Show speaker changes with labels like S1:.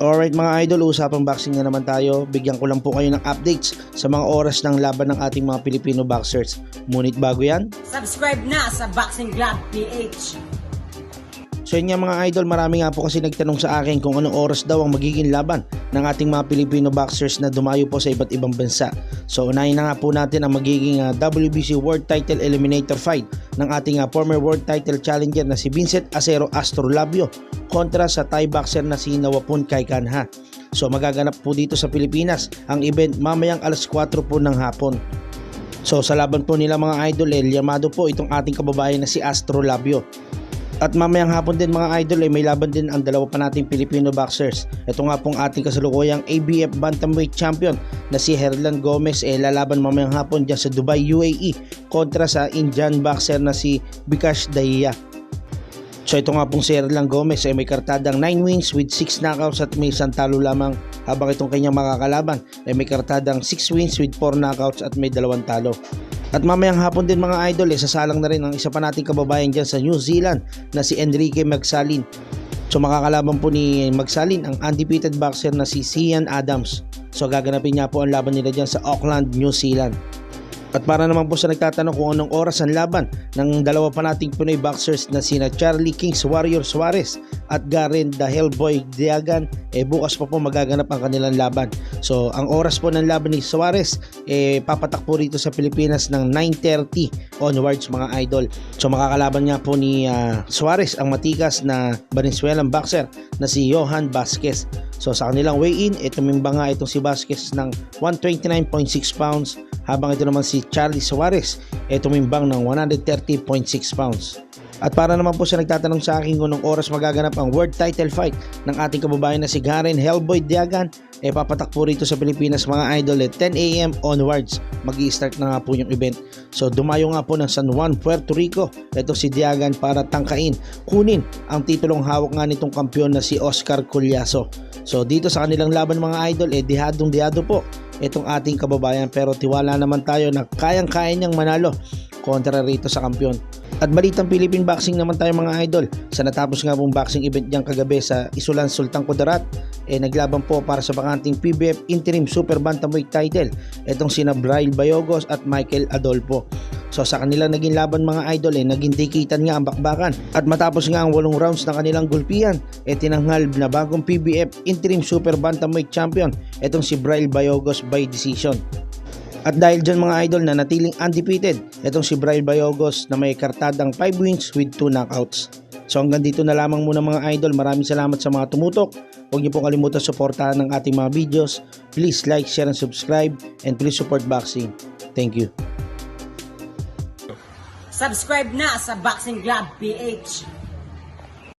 S1: Alright mga idol, usapang boxing na naman tayo. Bigyan ko lang po kayo ng updates sa mga oras ng laban ng ating mga Pilipino boxers. Ngunit bago yan,
S2: Subscribe na sa Boxing Club PH.
S1: So yun mga idol, marami nga po kasi nagtanong sa akin kung anong oras daw ang magiging laban ng ating mga Filipino boxers na dumayo po sa iba't ibang bansa. So unahin na nga po natin ang magiging ah, WBC World Title Eliminator fight ng ating ah, former World Title Challenger na si Vincent Acero Astrolabio kontra sa Thai boxer na si Nawapun Kaikanha. So magaganap po dito sa Pilipinas ang event mamayang alas 4 po ng hapon. So sa laban po nila mga idol, eh, liyamado po itong ating kababayan na si Astrolabio. At mamayang hapon din mga idol ay may laban din ang dalawa pa nating Filipino boxers. Ito nga pong ating kasalukuyang ABF Bantamweight Champion na si Herlan Gomez eh lalaban mamayang hapon dyan sa Dubai, UAE kontra sa Indian boxer na si Bikash Dahiya. So ito nga pong si Herlan Gomez ay may kartadang 9 wins with 6 knockouts at may isang talo lamang habang itong kanyang makakalaban ay may kartadang 6 wins with 4 knockouts at may dalawang talo. At mamayang hapon din mga idol, eh, sasalang na rin ang isa pa nating kababayan dyan sa New Zealand na si Enrique Magsalin. So makakalaban po ni Magsalin ang undefeated boxer na si Sian Adams. So gaganapin niya po ang laban nila dyan sa Auckland, New Zealand. At para naman po sa nagtatanong kung anong oras ang laban ng dalawa pa nating Pinoy boxers na sina Charlie Kings Warrior Suarez at Garen the Hellboy Diagan, eh bukas pa po magaganap ang kanilang laban. So ang oras po ng laban ni Suarez, eh papatak po rito sa Pilipinas ng 9.30 onwards mga idol. So makakalaban nga po ni ah, Suarez ang matikas na Venezuelan boxer na si Johan Vasquez. So sa kanilang weigh-in, eh tumimba nga itong si Vasquez ng 129.6 pounds habang ito naman si Charlie Suarez eh tumimbang ng 130.6 pounds. At para naman po sa nagtatanong sa akin kung anong oras magaganap ang world title fight ng ating kababayan na si Garen Hellboy Diagan, eh papatak po rito sa Pilipinas mga idol at 10am onwards mag start na nga po yung event. So dumayo nga po ng San Juan, Puerto Rico ito si Diagan para tangkain, kunin ang titulong hawak nga nitong kampiyon na si Oscar Culyaso. So dito sa kanilang laban mga idol, eh dihadong dihado po itong ating kababayan pero tiwala naman tayo na kayang-kaya niyang manalo kontra rito sa kampiyon. At balitang Philippine Boxing naman tayo mga idol. Sa natapos nga pong boxing event niyang kagabi sa Isulan Sultan Kudarat, eh naglaban po para sa bakanting PBF Interim Super Bantamweight title. Itong sina Braille Bayogos at Michael Adolfo. So sa kanilang naging laban mga idol eh naging tikitan nga ang bakbakan at matapos nga ang walong rounds ng kanilang gulpihan eh tinanghal na bagong PBF Interim Super Bantamweight Champion itong si Braille Bayogos by decision. At dahil dyan mga idol na natiling undefeated, itong si Braille Bayogos na may kartadang 5 wins with 2 knockouts. So hanggang dito na lamang muna mga idol. Maraming salamat sa mga tumutok. Huwag niyo pong kalimutan suportahan ng ating mga videos. Please like, share, and subscribe. And please support boxing. Thank you.
S2: Subscribe na sa Boxing Club PH.